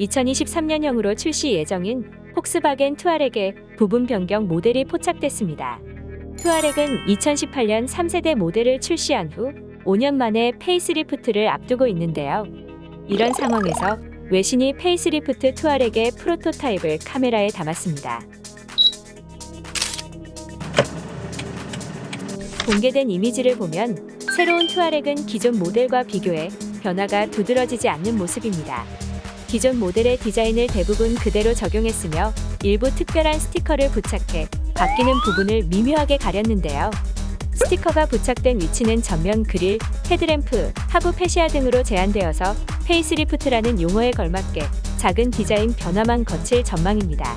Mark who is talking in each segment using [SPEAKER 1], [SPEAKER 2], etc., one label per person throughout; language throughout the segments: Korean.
[SPEAKER 1] 2023년형으로 출시 예정인 폭스바겐 투아렉의 부분 변경 모델이 포착됐습니다. 투아렉은 2018년 3세대 모델을 출시한 후 5년 만에 페이스리프트를 앞두고 있는데요. 이런 상황에서 외신이 페이스리프트 투아렉의 프로토타입을 카메라에 담았습니다. 공개된 이미지를 보면 새로운 투아렉은 기존 모델과 비교해 변화가 두드러지지 않는 모습입니다. 기존 모델의 디자인을 대부분 그대로 적용했으며 일부 특별한 스티커를 부착해 바뀌는 부분을 미묘하게 가렸는데요. 스티커가 부착된 위치는 전면 그릴, 헤드램프, 하부 페시아 등으로 제한되어서 페이스리프트라는 용어에 걸맞게 작은 디자인 변화만 거칠 전망입니다.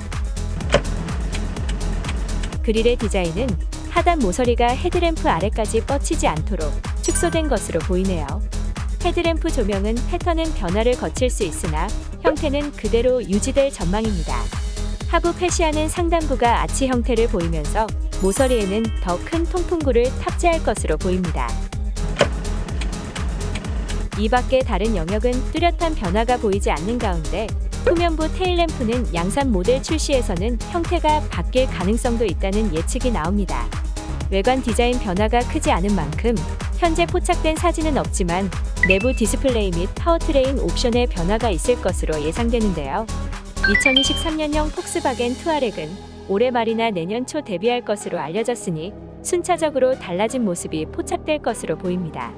[SPEAKER 1] 그릴의 디자인은 하단 모서리가 헤드램프 아래까지 뻗치지 않도록 축소된 것으로 보이네요. 헤드램프 조명은 패턴은 변화를 거칠 수 있으나 형태는 그대로 유지될 전망입니다. 하부 페시아는 상단부가 아치 형태를 보이면서 모서리에는 더 큰 통풍구를 탑재할 것으로 보입니다. 이 밖의 다른 영역은 뚜렷한 변화가 보이지 않는 가운데 후면부 테일램프는 양산 모델 출시에서는 형태가 바뀔 가능성도 있다는 예측이 나옵니다. 외관 디자인 변화가 크지 않은 만큼 현재 포착된 사진은 없지만 내부 디스플레이 및 파워트레인 옵션의 변화가 있을 것으로 예상되는데요. 2023년형 폭스바겐 투아렉은 올해 말이나 내년 초 데뷔할 것으로 알려졌으니 순차적으로 달라진 모습이 포착될 것으로 보입니다.